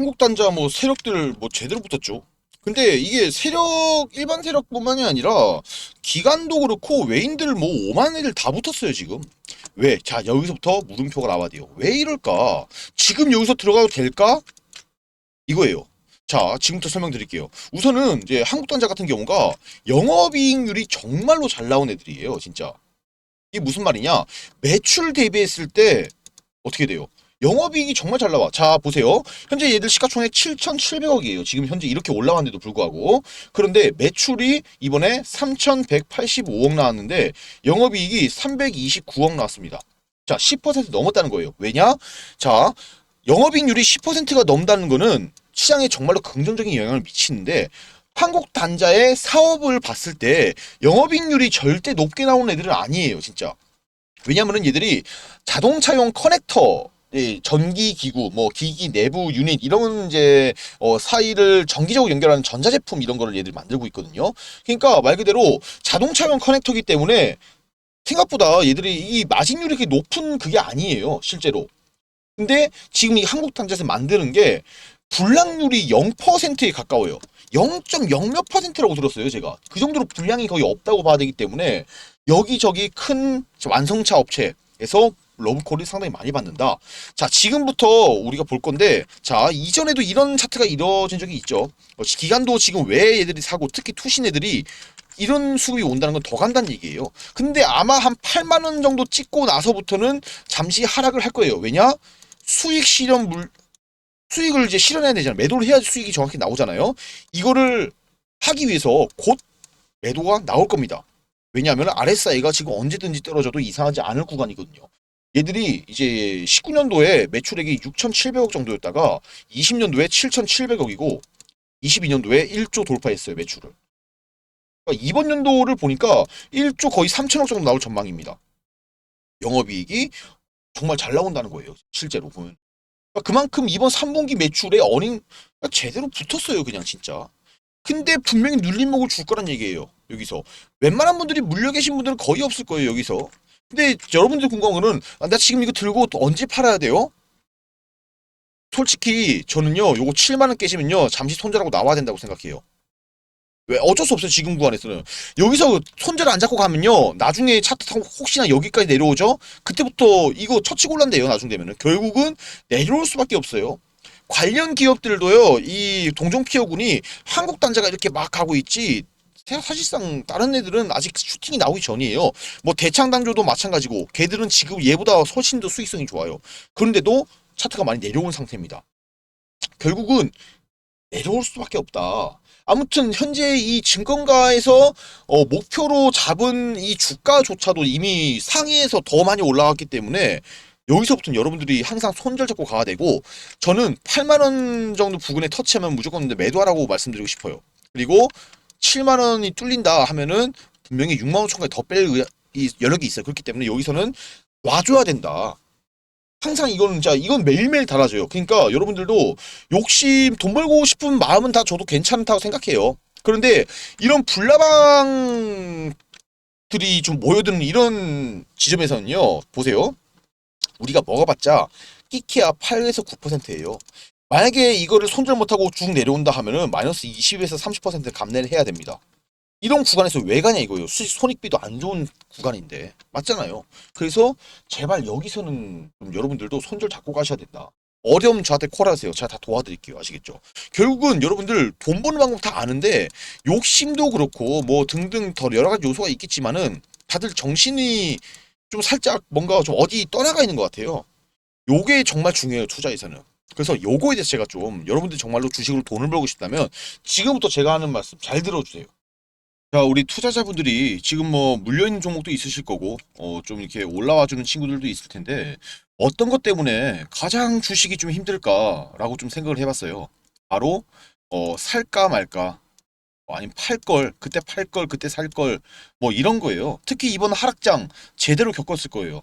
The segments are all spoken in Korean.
한국 단자 뭐 세력들 뭐 제대로 붙었죠. 근데 이게 세력 일반 세력뿐만이 아니라 기관도 그렇고 외인들 뭐 5만 애들 다 붙었어요 지금. 왜? 자 여기서부터 물음표가 나와야 돼요. 왜 이럴까? 지금 여기서 들어가도 될까? 이거예요. 자 지금부터 설명드릴게요. 우선은 이제 한국 단자 같은 경우가 영업이익률이 정말로 잘 나온 애들이에요 진짜. 이게 무슨 말이냐? 매출 대비했을 때 어떻게 돼요? 영업이익이 정말 잘 나와. 자, 보세요. 현재 얘들 시가총액 7,700억이에요. 지금 현재 이렇게 올라왔는데도 불구하고. 그런데 매출이 이번에 3,185억 나왔는데 영업이익이 329억 나왔습니다. 자, 10% 넘었다는 거예요. 왜냐? 자, 영업이익률이 10%가 넘다는 거는 시장에 정말로 긍정적인 영향을 미치는데 한국 단자의 사업을 봤을 때 영업이익률이 절대 높게 나오는 애들은 아니에요, 진짜. 왜냐면은 얘들이 자동차용 커넥터 이 전기 기구, 뭐 기기 내부 유닛 이런 이제 어, 사이를 전기적으로 연결하는 전자 제품 이런 거를 얘들이 만들고 있거든요. 그러니까 말 그대로 자동차용 커넥터기 때문에 생각보다 얘들이 이 마진율이 그렇게 높은 그게 아니에요, 실제로. 근데 지금 이 한국 단자에서 만드는 게 불량률이 0%에 가까워요. 0.0 몇 퍼센트라고 들었어요, 제가. 그 정도로 불량이 거의 없다고 봐야 되기 때문에 여기저기 큰 완성차 업체에서 러브콜이 상당히 많이 받는다. 자, 지금부터 우리가 볼 건데, 자, 이전에도 이런 차트가 이루어진 적이 있죠. 어, 기간도 지금 왜 얘들이 사고, 특히 투신 애들이 이런 수급이 온다는 건 더 간다는 얘기예요. 근데 아마 한 8만 원 정도 찍고 나서부터는 잠시 하락을 할 거예요. 왜냐? 수익 실현 물 수익을 이제 실현해야 되잖아요. 매도를 해야지 수익이 정확히 나오잖아요. 이거를 하기 위해서 곧 매도가 나올 겁니다. 왜냐하면 RSI가 지금 언제든지 떨어져도 이상하지 않을 구간이거든요. 얘들이 이제 19년도에 매출액이 6,700억 정도였다가 20년도에 7,700억이고 22년도에 1조 돌파했어요 매출을. 그러니까 이번 연도를 보니까 1조 거의 3천억 정도 나올 전망입니다. 영업이익이 정말 잘 나온다는 거예요 실제로 보면. 그러니까 그만큼 이번 3분기 매출에 어닝 제대로 붙었어요 그냥 진짜. 근데 분명히 눌림목을 줄 거란 얘기예요 여기서. 웬만한 분들이 물려 계신 분들은 거의 없을 거예요 여기서. 근데 여러분들 궁금한 거는 아, 나 지금 이거 들고 또 언제 팔아야 돼요? 솔직히 저는요 요거 7만원 깨시면요 잠시 손절하고 나와야 된다고 생각해요. 왜? 어쩔 수 없어요 지금 구간에서는. 여기서 손절을 안 잡고 가면요 나중에 차트 타고 혹시나 여기까지 내려오죠? 그때부터 이거 처치고 올란대요 나중 되면은. 결국은 내려올 수밖에 없어요. 관련 기업들도요 이 동종 피어군이 한국 단자가 이렇게 막 가고 있지 사- 사실상 다른 애들은 아직 슈팅이 나오기 전이에요. 뭐 대창단조도 마찬가지고 걔들은 지금 얘보다 훨씬 더 수익성이 좋아요. 그런데도 차트가 많이 내려온 상태입니다. 결국은 내려올 수밖에 없다. 아무튼 현재 이 증권가에서 어, 목표로 잡은 이 주가조차도 이미 상위에서 더 많이 올라갔기 때문에 여기서부터는 여러분들이 항상 손절 잡고 가야 되고 저는 8만 원 정도 부근에 터치하면 무조건 매도하라고 말씀드리고 싶어요. 그리고 7만 원이 뚫린다 하면은 분명히 6만 5천까지 더뺄이 여력이 있어요. 그렇기 때문에 여기서는 놔줘야 된다. 항상 이거는 자 이건 매일매일 달라져요. 그러니까 여러분들도 욕심 돈 벌고 싶은 마음은 다 저도 괜찮다고 생각해요. 그런데 이런 불나방들이 좀 모여드는 이런 지점에서는요. 보세요. 우리가 먹어봤자 끼키야 8에서 9%예요. 만약에 이거를 손절 못하고 쭉 내려온다 하면은 마이너스 20에서 30% 감내를 해야 됩니다. 이런 구간에서 왜 가냐 이거예요. 손익비도 안 좋은 구간인데 맞잖아요. 그래서 제발 여기서는 좀 여러분들도 손절 잡고 가셔야 된다. 어려움 저한테 콜하세요. 제가 다 도와드릴게요. 아시겠죠? 결국은 여러분들 돈 버는 방법 다 아는데 욕심도 그렇고 뭐 등등 더 여러 가지 요소가 있겠지만은 다들 정신이 좀 살짝 뭔가 좀 어디 떠나가 있는 것 같아요. 요게 정말 중요해요. 투자에서는. 그래서 요거에 대해서 제가 좀 여러분들 정말로 주식으로 돈을 벌고 싶다면 지금부터 제가 하는 말씀 잘 들어주세요. 자, 우리 투자자분들이 지금 뭐 물려있는 종목도 있으실 거고, 어, 좀 이렇게 올라와 주는 친구들도 있을 텐데, 어떤 것 때문에 가장 주식이 좀 힘들까라고 좀 생각을 해봤어요. 바로, 어, 살까 말까, 어, 아니면 팔 걸, 그때 팔 걸, 그때 살 걸, 뭐 이런 거예요. 특히 이번 하락장 제대로 겪었을 거예요.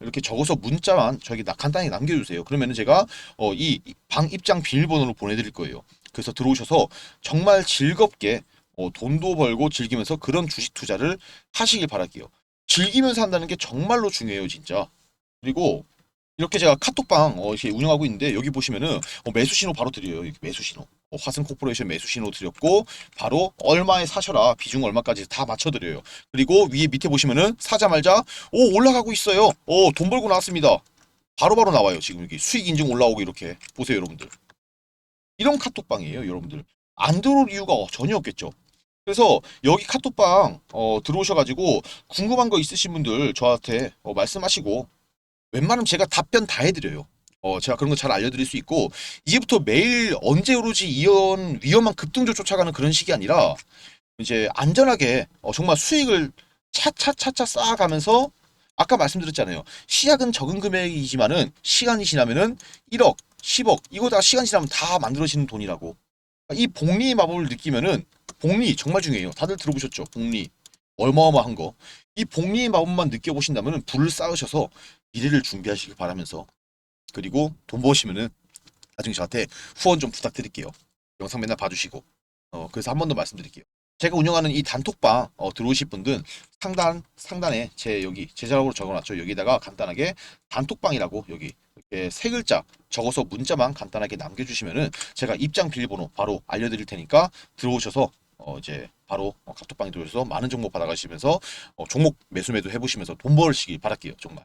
이렇게 적어서 문자만 저에게 나- 간단히 남겨주세요. 그러면은 제가 어, 이 방 입장 비밀번호를 보내드릴 거예요. 그래서 들어오셔서 정말 즐겁게 어, 돈도 벌고 즐기면서 그런 주식 투자를 하시길 바랄게요. 즐기면서 한다는 게 정말로 중요해요, 진짜. 그리고 이렇게 제가 카톡방 어, 이렇게 운영하고 있는데 여기 보시면은 어, 매수 신호 바로 드려요. 매수 신호. 어, 화승 코퍼레이션 매수 신호 드렸고 바로 얼마에 사셔라 비중 얼마까지 다 맞춰드려요. 그리고 위에 밑에 보시면은 사자말자 오 올라가고 있어요. 오 돈 벌고 나왔습니다. 바로 바로 나와요. 지금 여기 수익 인증 올라오고 이렇게 보세요, 여러분들. 이런 카톡방이에요, 여러분들. 안 들어올 이유가 전혀 없겠죠. 그래서 여기 카톡방 어, 들어오셔가지고 궁금한 거 있으신 분들 저한테 어, 말씀하시고 웬만하면 제가 답변 다 해드려요. 어, 제가 그런 거 잘 알려드릴 수 있고 이제부터 매일 언제 오르지 이런 위험한 급등조 쫓아가는 그런 식이 아니라 이제 안전하게 어, 정말 수익을 차차차차 쌓아가면서 아까 말씀드렸잖아요. 시작은 적은 금액이지만은 시간이 지나면은 1억, 10억 이거 다 시간 지나면 다 만들어지는 돈이라고. 이 복리 마법을 느끼면은 복리 정말 중요해요. 다들 들어보셨죠? 복리 어마어마한 거. 이 복리 마법만 느껴보신다면은 불을 쌓으셔서 미래를 준비하시길 바라면서 그리고 돈 버시면은 나중에 저한테 후원 좀 부탁드릴게요. 영상 맨날 봐주시고 어 그래서 한 번 더 말씀드릴게요. 제가 운영하는 이 단톡방 어, 들어오실 분들 상단 상단에 제 여기 제자락으로 적어놨죠. 여기다가 간단하게 단톡방이라고 여기 이렇게 세 글자 적어서 문자만 간단하게 남겨주시면은 제가 입장 비밀번호 바로 알려드릴 테니까 들어오셔서 어 이제 바로 어, 카톡방에 들어오셔서 많은 정보 받아가시면서 어, 종목 매수 매도 해보시면서 돈 벌시길 바랄게요. 정말.